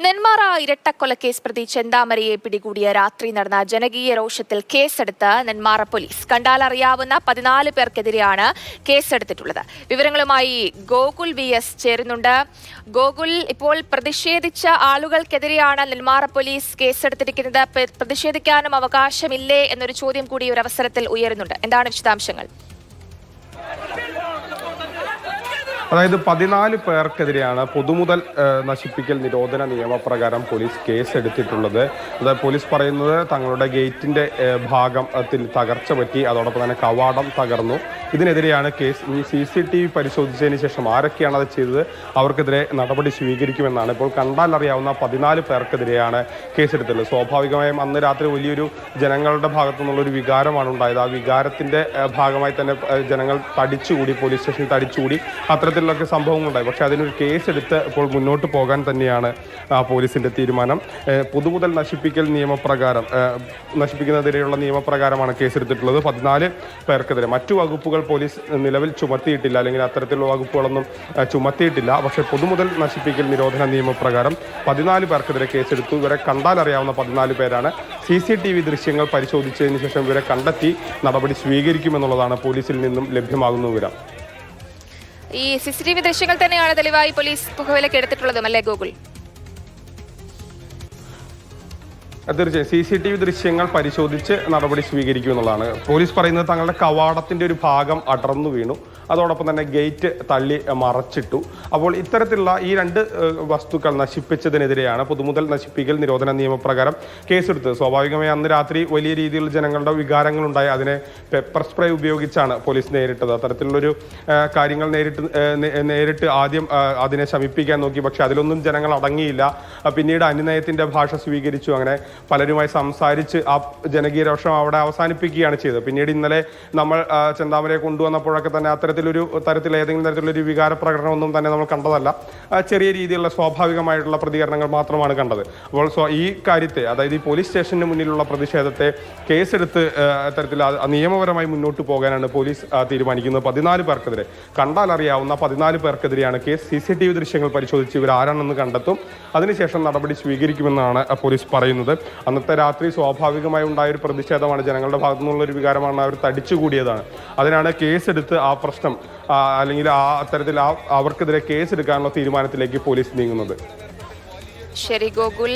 നെന്മാറ ഇരട്ടക്കൊലക്കേസ് പ്രതി ചെന്താമരയെ പിടികൂടിയ രാത്രി നടന്ന ജനകീയ രോഷത്തിൽ കേസെടുത്ത് നെന്മാറ പോലീസ്. കണ്ടാൽ അറിയാവുന്ന പതിനാല് പേർക്കെതിരെയാണ് കേസെടുത്തിട്ടുള്ളത്. വിവരങ്ങളുമായി ഗോകുൽ വി എസ് ചേരുന്നുണ്ട്. ഗോകുൽ ഇപ്പോൾ പ്രതിഷേധിച്ച ആളുകൾക്കെതിരെയാണ് നെന്മാറ പോലീസ് കേസെടുത്തിരിക്കുന്നത്. പ്ര- പ്രതിഷേധിക്കാനും അവകാശമില്ലേ എന്നൊരു ചോദ്യം കൂടി ഒരു അവസരത്തിൽ ഉയരുന്നുണ്ട്. എന്താണ് വിശദാംശങ്ങൾ? അതായത് പതിനാല് പേർക്കെതിരെയാണ് പൊതുമുതൽ നശിപ്പിക്കൽ നിരോധന നിയമപ്രകാരം പോലീസ് കേസ് എടുത്തിട്ടുള്ളത് അത് പോലീസ് പറയുന്നത് തങ്ങളുടെ ഗേറ്റിന്റെ ഭാഗം ഭാഗത്തിൽ തകർച്ച പറ്റി അതോടൊപ്പം തന്നെ കവാടം തകർന്നു. ഇതിനെതിരെയാണ് കേസ് ഈ സി സി ടി വി പരിശോധിച്ചതിന് ശേഷം ആരൊക്കെയാണ് അത് ചെയ്തത് അവർക്കെതിരെ നടപടി സ്വീകരിക്കുമെന്നാണ്. ഇപ്പോൾ കണ്ടാൽ അറിയാവുന്ന പതിനാല് പേർക്കെതിരെയാണ് കേസെടുത്തിട്ടുള്ളത്. സ്വാഭാവികമായും അന്ന് രാത്രി വലിയൊരു ജനങ്ങളുടെ ഭാഗത്തു നിന്നുള്ളൊരു വികാരമാണ് ഉണ്ടായത്. ആ വികാരത്തിന്റെ ഭാഗമായി തന്നെ ജനങ്ങൾ തടിച്ചുകൂടി പോലീസ് സ്റ്റേഷനിൽ തടിച്ചുകൂടി അത്തരത്തിലൊക്കെ സംഭവങ്ങളുണ്ടായി. പക്ഷേ അതിനൊരു കേസെടുത്ത് ഇപ്പോൾ മുന്നോട്ട് പോകാൻ തന്നെയാണ് ആ, പോലീസിന്റെ തീരുമാനം. പുതുമുതൽ നശിപ്പിക്കൽ നിയമപ്രകാരം നശിപ്പിക്കുന്നതിനെയുള്ള നിയമപ്രകാരമാണ് കേസെടുത്തിട്ടുള്ളത്. പതിനാല് പേർക്കെതിരെ. മറ്റു വകുപ്പുകൾ പോലീസ് നിലവിൽ ചുമത്തിയിട്ടില്ല. അല്ലെങ്കിൽ അത്തരത്തിലുള്ള വകുപ്പുകളൊന്നും ചുമത്തിയിട്ടില്ല. പക്ഷേ പൊതുമുതൽ നശിപ്പിക്കൽ നിരോധന നിയമപ്രകാരം പതിനാല് പേർക്കെതിരെ കേസെടുത്തു. ഇവരെ കണ്ടാൽ അറിയാവുന്ന പതിനാല് പേരാണ്. സി സി ടി വി ദൃശ്യങ്ങൾ പരിശോധിച്ചതിന് ശേഷം ഇവരെ കണ്ടെത്തി നടപടി സ്വീകരിക്കുമെന്നുള്ളതാണ് പോലീസിൽ നിന്നും ലഭ്യമാകുന്ന വിവരം. ഈ സി സി ടി വി ദൃശ്യങ്ങൾ തന്നെയാണ് തെളിവായി പോലീസ് പുകവിലേക്ക് എടുത്തിട്ടുള്ളതും അല്ലേ ഗോകുൽ തീർച്ചയായും സി സി ടി വി ദൃശ്യങ്ങൾ പരിശോധിച്ച് നടപടി സ്വീകരിക്കും എന്നുള്ളതാണ്. പോലീസ് പറയുന്നത് തങ്ങളുടെ കവാടത്തിന്റെ ഒരു ഭാഗം അടർന്നു വീണു. അതോടൊപ്പം തന്നെ ഗേറ്റ് തള്ളി മറച്ചിട്ടു. അപ്പോൾ ഇത്തരത്തിലുള്ള ഈ രണ്ട് വസ്തുക്കൾ നശിപ്പിച്ചതിനെതിരെയാണ് പുതുമുതൽ നശിപ്പിക്കൽ നിരോധന നിയമപ്രകാരം കേസെടുത്തത്. സ്വാഭാവികമായി അന്ന് രാത്രി വലിയ രീതിയിൽ ജനങ്ങളുടെ വികാരങ്ങളുണ്ടായി. അതിനെ പെപ്പർ സ്പ്രേ ഉപയോഗിച്ചാണ് പോലീസ് നേരിട്ടത്. അത്തരത്തിലുള്ളൊരു കാര്യങ്ങൾ നേരിട്ട് നേരിട്ട് ആദ്യം അതിനെ ശമിപ്പിക്കാൻ നോക്കി. പക്ഷെ അതിലൊന്നും ജനങ്ങൾ അടങ്ങിയില്ല. പിന്നീട് അനുനയത്തിന്റെ ഭാഷ സ്വീകരിച്ചു. അങ്ങനെ പലരുമായി സംസാരിച്ച് ആ ജനകീയ രോഷം അവിടെ അവസാനിപ്പിക്കുകയാണ് ചെയ്തത്. പിന്നീട് ഇന്നലെ നമ്മൾ ചെന്താമരയെ കൊണ്ടുവന്നപ്പോഴൊക്കെ തന്നെ അത്തരത്തിലൊരു തരത്തിൽ ഏതെങ്കിലും തരത്തിലൊരു വികാര പ്രകടനമൊന്നും തന്നെ നമ്മൾ കണ്ടതല്ല. ചെറിയ രീതിയിലുള്ള സ്വാഭാവികമായിട്ടുള്ള പ്രതികരണങ്ങൾ മാത്രമാണ് കണ്ടത്. അപ്പോൾ ഈ കാര്യത്തെ അതായത് ഈ പോലീസ് സ്റ്റേഷന് മുന്നിലുള്ള പ്രതിഷേധത്തെ കേസെടുത്ത് തരത്തിൽ നിയമപരമായി മുന്നോട്ട് പോകാനാണ് പോലീസ് തീരുമാനിക്കുന്നത്. പതിനാല് പേർക്കെതിരെ കണ്ടാൽ അറിയാവുന്ന പതിനാല് പേർക്കെതിരെയാണ് case. C C T V ദൃശ്യങ്ങൾ പരിശോധിച്ച് ഇവർ ആരാണെന്ന് കണ്ടെത്തും. അതിനുശേഷം നടപടി സ്വീകരിക്കുമെന്നാണ് പോലീസ് പറയുന്നത്. അന്നത്തെ രാത്രി സ്വാഭാവികമായി ഉണ്ടായ ഒരു പ്രതിഷേധമാണ്. ജനങ്ങളുടെ ഭാഗത്തു നിന്നുള്ള ഒരു വികാരമാണ് അവർ തടിച്ചുകൂടിയതാണ്. അതിനാണ് കേസെടുത്ത് ആ പ്രശ്നം അല്ലെങ്കിൽ ആ അത്തരത്തിൽ ആ അവർക്കെതിരെ കേസെടുക്കാനുള്ള തീരുമാനത്തിലേക്ക് പോലീസ് നീങ്ങുന്നത്. ശരി ഗോകുൽ.